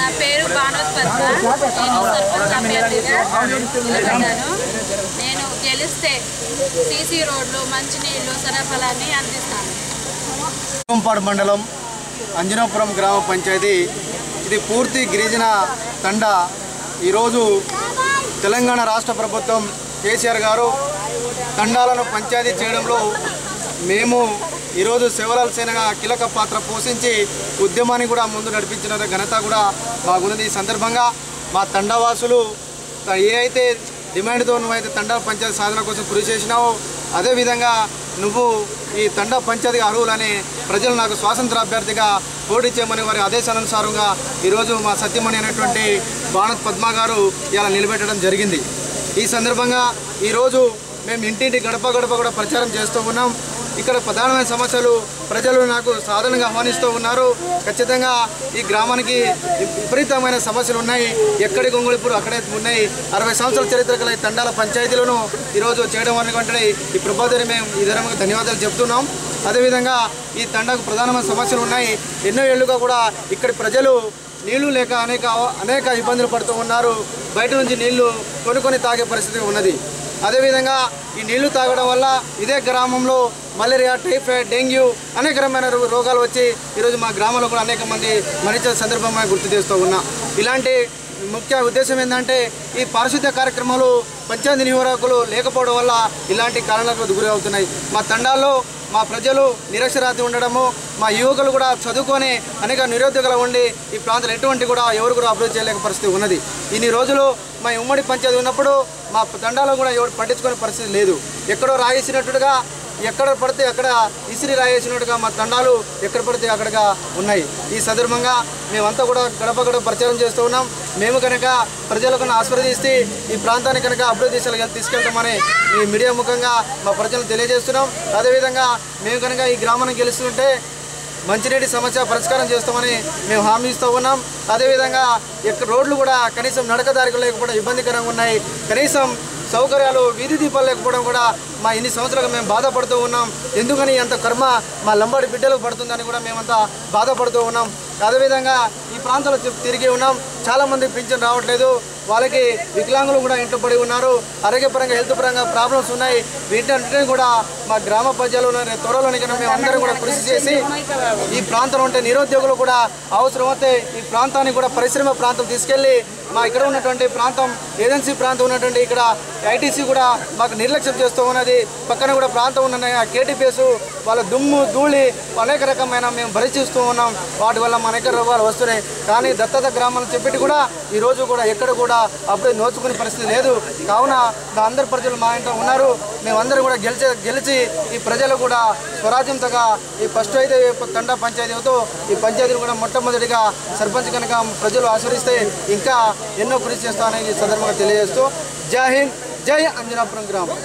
నా పేరు భానువత్ నేను సర్పంచ్ అభ్యర్థిగా నిలబడ్డాను. నేను గెలిస్తే సీసీ రోడ్లు మంచినీళ్ళు సరఫరాన్ని అందిస్తాను. గుంపాడు మండలం అంజనాపురం గ్రామ పంచాయతీ. ఇది పూర్తి గిరిజన తండ. ఈరోజు తెలంగాణ రాష్ట్ర ప్రభుత్వం కేసీఆర్ గారు తండాలను పంచాయతీ చేయడంలో మేము ఈరోజు శివలాల్ సేనగా కీలక పాత్ర పోషించి ఉద్యమాన్ని కూడా ముందు నడిపించిన ఘనత కూడా మాకున్నది. ఈ సందర్భంగా మా తండావాసులు ఏ అయితే డిమాండ్తో నువ్వైతే తండాల పంచాయతీ సాధన కోసం కృషి చేసినావో అదేవిధంగా నువ్వు ఈ తండా పంచాయతీ అర్హులని ప్రజలు నాకు స్వాతంత్ర అభ్యర్థిగా పోటీ చేయమని వారి ఆదేశానుసారంగా ఈరోజు మా సత్యమణి అనేటువంటి భానత్ పద్మ గారు ఇలా నిలబెట్టడం జరిగింది. ఈ సందర్భంగా ఈరోజు మేము ఇంటింటి గడప గడప కూడా ప్రచారం చేస్తూ ఉన్నాం. ఇక్కడ ప్రధానమైన సమస్యలు ప్రజలు నాకు సాధారణంగా ఆహ్వానిస్తూ ఉన్నారు. ఖచ్చితంగా ఈ గ్రామానికి విపరీతమైన సమస్యలు ఉన్నాయి. ఎక్కడి గొంగుళిప్పుడు అక్కడే ఉన్నాయి. అరవై సంవత్సరాల చరిత్ర గల ఈ తండాల పంచాయతీలను ఈరోజు చేయడం అనేటువంటి ఈ ప్రభుత్వాన్ని మేము ఈ ధన్యవాదాలు చెప్తున్నాం. అదేవిధంగా ఈ తండాకు ప్రధానమైన సమస్యలు ఉన్నాయి. ఎన్నో ఏళ్ళుగా కూడా ఇక్కడి ప్రజలు నీళ్ళు లేక అనేక అనేక ఇబ్బందులు పడుతూ ఉన్నారు. బయట నుంచి నీళ్ళు కొనుక్కొని తాగే పరిస్థితి ఉన్నది. అదేవిధంగా ఈ నీళ్ళు తాగడం వల్ల ఇదే గ్రామంలో మలేరియా టైఫాయిడ్ డెంగ్యూ అనేక రకమైన రో- రోగాలు వచ్చి ఈరోజు మా గ్రామంలో కూడా అనేక మంది మరణించిన సందర్భంగా గుర్తు చేస్తూ ఉన్నా. ఇలాంటి ముఖ్య ఉద్దేశం ఏంటంటే ఈ పారిశుద్ధ్య కార్యక్రమాలు పంచాయతీ నిర్వాహకులు లేకపోవడం వల్ల ఇలాంటి కారణాలకు గురి అవుతున్నాయి. మా తండాల్లో మా ప్రజలు నిరక్షరాతి ఉండడము మా యువకులు కూడా చదువుకొని అనేక నిరుద్యోగులు ఉండి ఈ ప్రాంతంలో ఎటువంటి కూడా ఎవరు కూడా అభివృద్ధి చేయలేక పరిస్థితి ఉన్నది. ఇన్ని రోజులు మా ఉమ్మడి పంచాయతీ ఉన్నప్పుడు మా తండాలో కూడా ఎవరు పట్టించుకునే పరిస్థితి లేదు. ఎక్కడో రాయేసినట్టుగా ఎక్కడ పడితే అక్కడ ఇసిరి రాయేసినట్టుగా మా తండాలు ఎక్కడ పడితే అక్కడగా ఉన్నాయి. ఈ సందర్భంగా మేమంతా కూడా గడప గడప ప్రచారం చేస్తూ ఉన్నాం. మేము కనుక ప్రజలకు ఆస్వాదిస్తే ఈ ప్రాంతాన్ని కనుక అభివృద్ధి దిశలో తీసుకెళ్తామని ఈ మీడియా ముఖంగా మా ప్రజలకు తెలియజేస్తున్నాం. అదేవిధంగా మేము కనుక ఈ గ్రామాన్ని గెలుస్తుంటే మంచినీటి సమస్య పరిష్కారం చేస్తామని మేము హామీ ఇస్తూ ఉన్నాం. అదేవిధంగా ఇక్కడ రోడ్లు కూడా కనీసం నడకదారికి లేకపోవడం ఇబ్బందికరంగా ఉన్నాయి. కనీసం సౌకర్యాలు వీధి దీపాలు లేకపోవడం కూడా మా ఇన్ని సంవత్సరాలుగా మేము బాధపడుతూ ఉన్నాం. ఎందుకని అంత కర్మ మా లంబాడి బిడ్డలకు పడుతుందని కూడా మేమంతా బాధపడుతూ ఉన్నాం. అదేవిధంగా ఈ ప్రాంతంలో తిరిగి ఉన్నాం. చాలామంది పింఛన్ రావట్లేదు. వాళ్ళకి వికలాంగులు కూడా ఇంట్లో పడి ఉన్నారు. ఆరోగ్యపరంగా హెల్త్ పరంగా ప్రాబ్లమ్స్ ఉన్నాయి. వీటన్నిటిని కూడా మా గ్రామ ప్రజలు త్వరలోని కన్నా మేము అందరం కూడా కృషి చేసి ఈ ప్రాంతంలో ఉంటే నిరుద్యోగులు కూడా అవసరమైతే ఈ ప్రాంతాన్ని కూడా పరిశ్రమ ప్రాంతం తీసుకెళ్ళి మా ఇక్కడ ఉన్నటువంటి ప్రాంతం ఏజెన్సీ ప్రాంతం ఉన్నటువంటి ఇక్కడ ఐటీసీ కూడా మాకు నిర్లక్ష్యం చేస్తూ ఉన్నది. పక్కన కూడా ప్రాంతం ఉన్న కేటీపీఎస్ వాళ్ళ దుమ్ము ధూళి అనేక రకమైన మేము భరిచిస్తూ ఉన్నాం. వాటి వల్ల మన అనేక రోగాలు వస్తున్నాయి. కానీ దత్తత గ్రామాలు చెప్పి కూడా ఈరోజు కూడా ఎక్కడ కూడా అప్పుడే నోచుకునే పరిస్థితి లేదు. కావున మా అందరి ప్రజలు మా ఇంట్లో ఉన్నారు. మేమందరం కూడా గెలిచి గెలిచి ఈ ప్రజలు కూడా స్వరాజ్యంతగా ఈ ఫస్ట్ అయితే తండా పంచాయతీతో ఈ పంచాయతీని కూడా మొట్టమొదటిగా సర్పంచ్ కనుక ప్రజలు ఆశ్రయిస్తే ఇంకా ఎన్నో కృషి చేస్తామని ఈ సందర్భంగా తెలియజేస్తూ జై హింద్ జై అంజనాపురం గ్రామం.